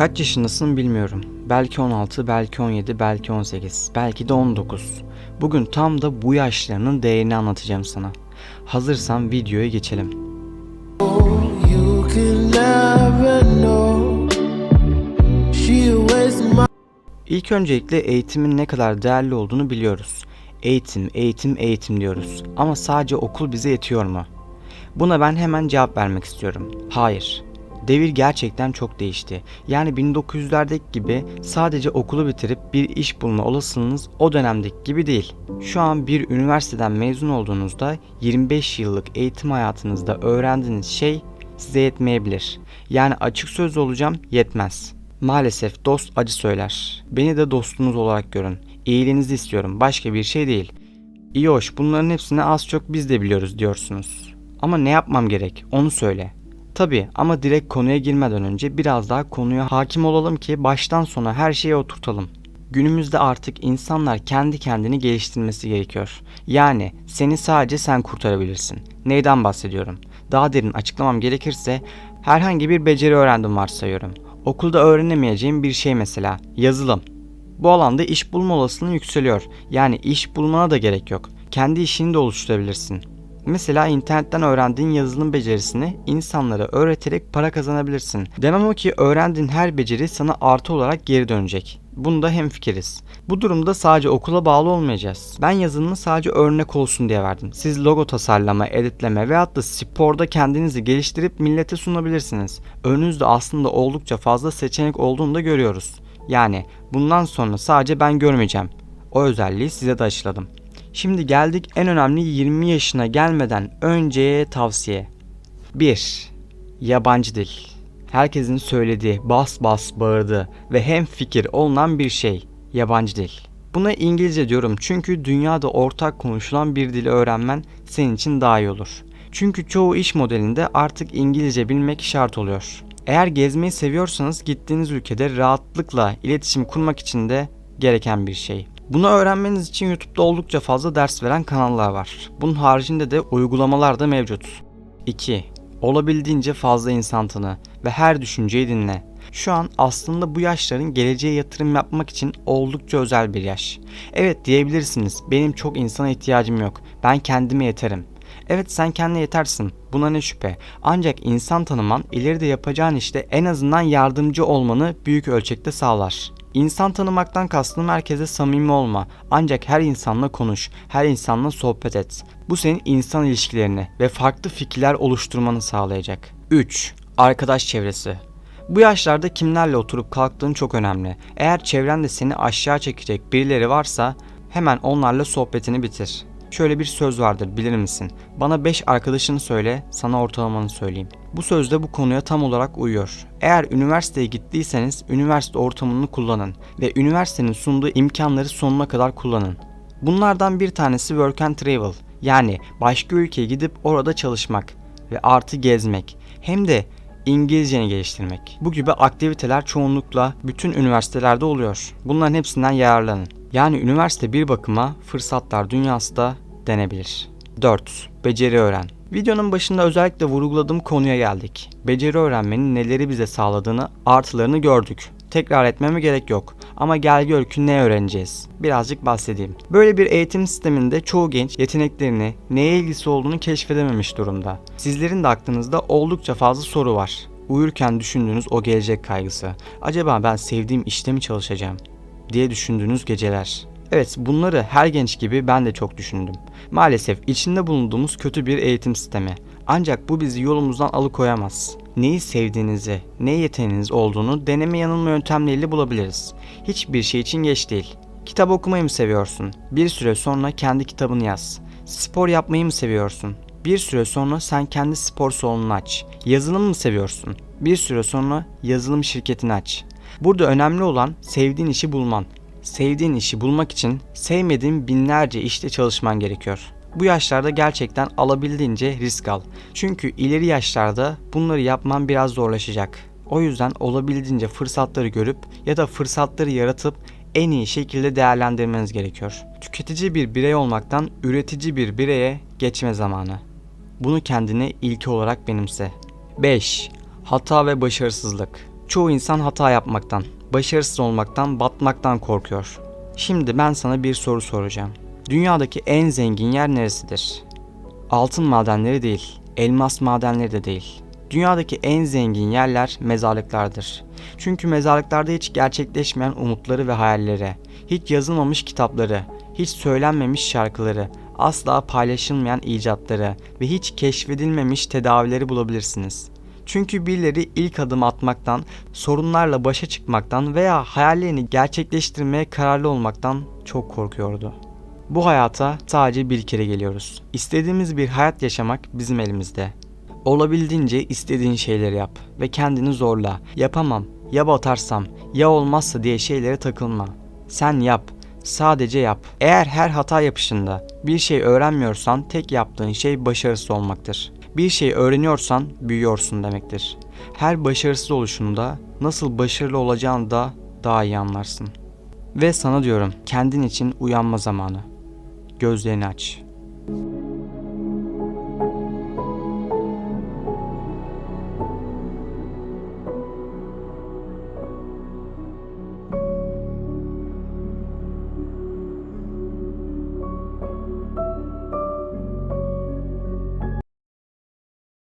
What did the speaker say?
Kaç yaşındasın bilmiyorum. Belki 16, belki 17, belki 18, belki de 19. Bugün tam da bu yaşlarının değerini anlatacağım sana. Hazırsan videoya geçelim. İlk öncelikle eğitimin ne kadar değerli olduğunu biliyoruz. Eğitim, eğitim, eğitim diyoruz. Ama sadece okul bize yetiyor mu? Buna ben hemen cevap vermek istiyorum. Hayır. Devir gerçekten çok değişti. Yani 1900'lerdeki gibi sadece okulu bitirip bir iş bulma olasılığınız o dönemdeki gibi değil. Şu an bir üniversiteden mezun olduğunuzda 25 yıllık eğitim hayatınızda öğrendiğiniz şey size yetmeyebilir. Yani açık söz olacağım yetmez. Maalesef dost acı söyler. Beni de dostunuz olarak görün. İyiliğinizi istiyorum. Başka bir şey değil. İyi hoş bunların hepsini az çok biz de biliyoruz diyorsunuz. Ama ne yapmam gerek onu söyle. Tabi ama direkt konuya girmeden önce biraz daha konuya hakim olalım ki baştan sona her şeyi oturtalım. Günümüzde artık insanlar kendi kendini geliştirmesi gerekiyor. Yani seni sadece sen kurtarabilirsin. Neyden bahsediyorum? Daha derin açıklamam gerekirse herhangi bir beceri öğrendim varsayıyorum. Okulda öğrenemeyeceğim bir şey mesela yazılım. Bu alanda iş bulma olasılığın yükseliyor. Yani iş bulmana da gerek yok. Kendi işini de oluşturabilirsin. Mesela internetten öğrendiğin yazılım becerisini insanlara öğreterek para kazanabilirsin. Demem o ki öğrendiğin her beceri sana artı olarak geri dönecek. Bunda hemfikiriz. Bu durumda sadece okula bağlı olmayacağız. Ben yazılımı sadece örnek olsun diye verdim. Siz logo tasarlama, editleme veyahut da sporda kendinizi geliştirip millete sunabilirsiniz. Önünüzde aslında oldukça fazla seçenek olduğunu da görüyoruz. Yani bundan sonra sadece ben görmeyeceğim. O özelliği size de aşıladım. Şimdi geldik en önemli 20 yaşına gelmeden önceye tavsiye. 1. Yabancı dil. Herkesin söylediği, bas bas bağırdığı ve hem fikir olunan bir şey. Yabancı dil. Buna İngilizce diyorum çünkü dünyada ortak konuşulan bir dili öğrenmen senin için daha iyi olur. Çünkü çoğu iş modelinde artık İngilizce bilmek şart oluyor. Eğer gezmeyi seviyorsanız gittiğiniz ülkede rahatlıkla iletişim kurmak için de gereken bir şey. Bunu öğrenmeniz için YouTube'da oldukça fazla ders veren kanallar var. Bunun haricinde de uygulamalar da mevcut. 2. Olabildiğince fazla insan tanı ve her düşünceyi dinle. Şu an aslında bu yaşların geleceğe yatırım yapmak için oldukça özel bir yaş. Evet diyebilirsiniz benim çok insana ihtiyacım yok. Ben kendime yeterim. Evet sen kendine yetersin. Buna ne şüphe. Ancak insan tanıman ileride yapacağın işte en azından yardımcı olmanı büyük ölçekte sağlar. İnsan tanımaktan kastım herkese samimi olma. Ancak her insanla konuş, her insanla sohbet et. Bu senin insan ilişkilerini ve farklı fikirler oluşturmanı sağlayacak. 3. Arkadaş çevresi. Bu yaşlarda kimlerle oturup kalktığın çok önemli. Eğer çevrende seni aşağı çekecek birileri varsa hemen onlarla sohbetini bitir. Şöyle bir söz vardır bilir misin? Bana 5 arkadaşını söyle, sana ortalamanı söyleyeyim. Bu söz de bu konuya tam olarak uyuyor. Eğer üniversiteye gittiyseniz üniversite ortamını kullanın ve üniversitenin sunduğu imkanları sonuna kadar kullanın. Bunlardan bir tanesi work and travel yani başka ülkeye gidip orada çalışmak ve artı gezmek hem de İngilizceni geliştirmek. Bu gibi aktiviteler çoğunlukla bütün üniversitelerde oluyor. Bunların hepsinden yararlanın. Yani üniversite bir bakıma fırsatlar dünyası da denebilir. 4. Beceri öğren. Videonun başında özellikle vurguladığım konuya geldik. Beceri öğrenmenin neleri bize sağladığını, artılarını gördük. Tekrar etmeme gerek yok. Ama gel gör ki ne öğreneceğiz? Birazcık bahsedeyim. Böyle bir eğitim sisteminde çoğu genç yeteneklerini, neye ilgisi olduğunu keşfedememiş durumda. Sizlerin de aklınızda oldukça fazla soru var. Uyurken düşündüğünüz o gelecek kaygısı. Acaba ben sevdiğim işte mi çalışacağım? Diye düşündüğünüz geceler. Evet bunları her genç gibi ben de çok düşündüm. Maalesef içinde bulunduğumuz kötü bir eğitim sistemi. Ancak bu bizi yolumuzdan alıkoyamaz. Neyi sevdiğinizi, ne yeteneğiniz olduğunu deneme yanılma yöntemleriyle bulabiliriz. Hiçbir şey için geç değil. Kitap okumayı mı seviyorsun? Bir süre sonra kendi kitabını yaz. Spor yapmayı mı seviyorsun? Bir süre sonra sen kendi spor salonunu aç. Yazılım mı seviyorsun? Bir süre sonra yazılım şirketini aç. Burada önemli olan sevdiğin işi bulman. Sevdiğin işi bulmak için sevmediğin binlerce işte çalışman gerekiyor. Bu yaşlarda gerçekten alabildiğince risk al. Çünkü ileri yaşlarda bunları yapman biraz zorlaşacak. O yüzden olabildiğince fırsatları görüp ya da fırsatları yaratıp en iyi şekilde değerlendirmeniz gerekiyor. Tüketici bir birey olmaktan üretici bir bireye geçme zamanı. Bunu kendine ilke olarak benimse. 5. Hata ve başarısızlık. Çoğu insan hata yapmaktan, başarısız olmaktan, batmaktan korkuyor. Şimdi ben sana bir soru soracağım. Dünyadaki en zengin yer neresidir? Altın madenleri değil, elmas madenleri de değil. Dünyadaki en zengin yerler mezarlıklardır. Çünkü mezarlıklarda hiç gerçekleşmeyen umutları ve hayalleri, hiç yazılmamış kitapları, hiç söylenmemiş şarkıları, asla paylaşılmayan icatları ve hiç keşfedilmemiş tedavileri bulabilirsiniz. Çünkü birileri ilk adım atmaktan, sorunlarla başa çıkmaktan veya hayallerini gerçekleştirmeye kararlı olmaktan çok korkuyordu. Bu hayata sadece bir kere geliyoruz. İstediğimiz bir hayat yaşamak bizim elimizde. Olabildiğince istediğin şeyleri yap ve kendini zorla. Yapamam, ya batarsam, ya olmazsa diye şeylere takılma. Sen yap, sadece yap. Eğer her hata yapışında bir şey öğrenmiyorsan tek yaptığın şey başarısız olmaktır. Bir şey öğreniyorsan büyüyorsun demektir. Her başarısız oluşunda nasıl başarılı olacağını da daha iyi anlarsın. Ve sana diyorum kendin için uyanma zamanı. Gözlerini aç.